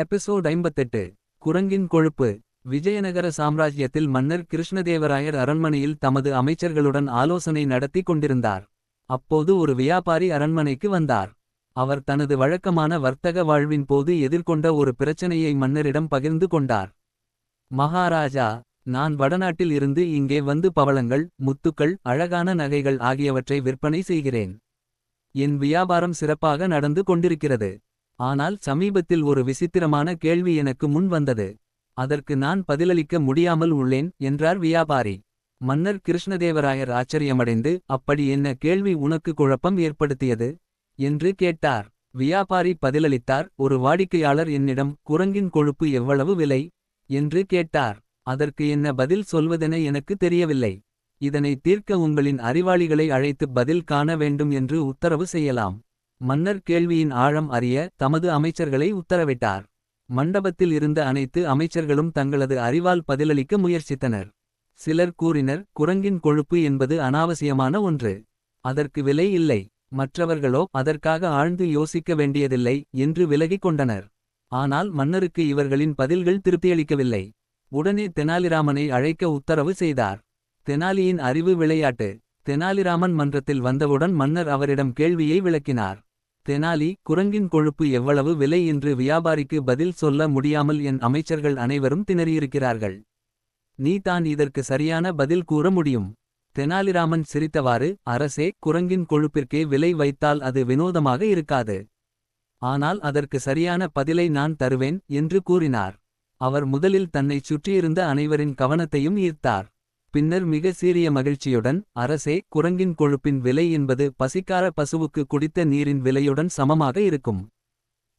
Episode ஐம்பத்தெட்டு குரங்கின் கொழுப்பு. விஜயநகர சாம்ராஜ்யத்தில் மன்னர் கிருஷ்ணதேவராயர் அரண்மனையில் தமது அமைச்சர்களுடன் ஆலோசனை நடத்தி கொண்டிருந்தார். அப்போது ஒரு வியாபாரி அரண்மனைக்கு வந்தார். அவர் தனது வழக்கமான வர்த்தக வாழ்வின் போது எதிர்கொண்ட ஒரு பிரச்சனையை மன்னரிடம் பகிர்ந்து கொண்டார். மகாராஜா நான் வடநாட்டில் இருந்து இங்கே வந்து பவளங்கள் முத்துக்கள் அழகான நகைகள் ஆகியவற்றை விற்பனை செய்கிறேன். என் வியாபாரம் சிறப்பாக நடந்து கொண்டிருக்கிறது. ஆனால் சமீபத்தில் ஒரு விசித்திரமான கேள்வி எனக்கு முன் வந்தது. அதற்கு நான் பதிலளிக்க முடியாமல் உள்ளேன் என்றார் வியாபாரி. மன்னர் கிருஷ்ணதேவராயர் ஆச்சரியமடைந்து அப்படி என்ன கேள்வி உனக்கு குழப்பம் ஏற்படுத்தியது? என்று கேட்டார். வியாபாரி பதிலளித்தார் ஒரு வாடிக்கையாளர் என்னிடம் குரங்கின் கொழுப்பு எவ்வளவு விலை? என்று கேட்டார். அதற்கு என்ன பதில் சொல்வதென எனக்கு தெரியவில்லை. இதனை தீர்க்க உங்களின் அறிவாளிகளை அழைத்து பதில் காண வேண்டும் என்று உத்தரவு செய்யலாம். மன்னர் கேள்வியின் ஆழம் அறிய தமது அமைச்சர்களை உத்தரவிட்டார். மண்டபத்தில் இருந்த அனைத்து அமைச்சர்களும் தங்களது அறிவால் பதிலளிக்க முயற்சித்தனர். சிலர் கூறினர் குரங்கின் கொழுப்பு என்பது அனாவசியமான ஒன்று. அதற்கு விலை இல்லை. மற்றவர்களோ அதற்காக ஆழ்ந்து யோசிக்க வேண்டியதில்லை என்று விலகிக் கொண்டனர். ஆனால் மன்னருக்கு இவர்களின் பதில்கள் திருப்தியளிக்கவில்லை. உடனே தெனாலிராமனை அழைக்க உத்தரவு செய்தார். தெனாலியின் அறிவு விளையாட்டு. தெனாலிராமன் மன்றத்தில் வந்தவுடன் மன்னர் அவரிடம் கேள்வியை விளக்கினார். தெனாலி குரங்கின் கொழுப்பு எவ்வளவு விலை என்று வியாபாரிக்கு பதில் சொல்ல முடியாமல் என் அமைச்சர்கள் அனைவரும் திணறியிருக்கிறார்கள். நீ தான் இதற்கு சரியான பதில் கூற முடியும். தெனாலிராமன் சிரித்தவாறு அரசே குரங்கின் கொழுப்பிற்கே விலை வைத்தால் அது வினோதமாக இருக்காது. ஆனால் அதற்கு சரியான பதிலை நான் தருவேன் என்று கூறினார். அவர் முதலில் தன்னைச் சுற்றியிருந்த அனைவரின் கவனத்தையும் ஈர்த்தார். பின்னர் மிக சீரிய மகிழ்ச்சியுடன் அரசே குரங்கின் கொழுப்பின் விலை என்பது பசிக்கார பசுவுக்கு குடித்த நீரின் விலையுடன் சமமாக இருக்கும்.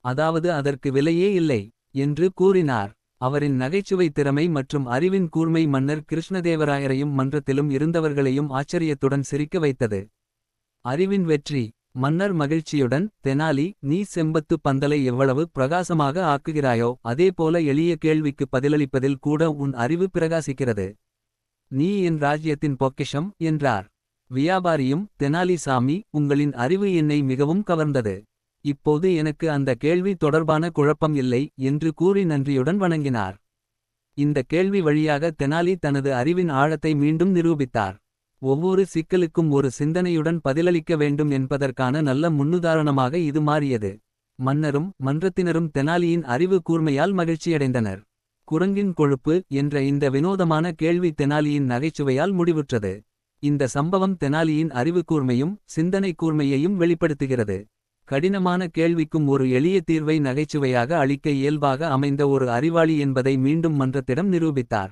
அதாவது அதற்கு விலையே இல்லை என்று கூறினார். அவரின் நகைச்சுவை திறமை மற்றும் அறிவின் கூர்மை மன்னர் கிருஷ்ணதேவராயரையும் மன்றத்திலும் இருந்தவர்களையும் ஆச்சரியத்துடன் சிரிக்க வைத்தது. அறிவின் வெற்றி. மன்னர் மகிழ்ச்சியுடன் தெனாலி நீ செம்பத்து பந்தலை எவ்வளவு பிரகாசமாக ஆக்குகிறாயோ அதேபோல எளிய கேள்விக்கு பதிலளிப்பதில் கூட உன் அறிவு பிரகாசிக்கிறது. நீ என் ராஜ்யத்தின் பொக்கிஷம் என்றார். வியாபாரியும் தெனாலிசாமி உங்களின் அறிவு என்னை மிகவும் கவர்ந்தது. இப்போது எனக்கு அந்த கேள்வி தொடர்பான குழப்பம் இல்லை என்று கூறி நன்றியுடன் வணங்கினார். இந்த கேள்வி வழியாக தெனாலி தனது அறிவின் ஆழத்தை மீண்டும் நிரூபித்தார். ஒவ்வொரு சிக்கலுக்கும் ஒரு சிந்தனையுடன் பதிலளிக்க வேண்டும் என்பதற்கான நல்ல முன்னுதாரணமாக இது மாறியது. மன்னரும் மன்றத்தினரும் தெனாலியின் அறிவு கூர்மையால் மகிழ்ச்சியடைந்தனர். குரங்கின் கொழுப்பு என்ற இந்த வினோதமான கேள்வி தெனாலியின் நகைச்சுவையால் முடிவுற்றது. இந்த சம்பவம் தெனாலியின் அறிவு கூர்மையும் சிந்தனை கூர்மையையும் வெளிப்படுத்துகிறது. கடினமான கேள்விக்கும் ஒரு எளிய தீர்வை நகைச்சுவையாக அளிக்க இயல்பாக அமைந்த ஒரு அறிவாளி என்பதை மீண்டும் மன்றத்திடம் நிரூபித்தார்.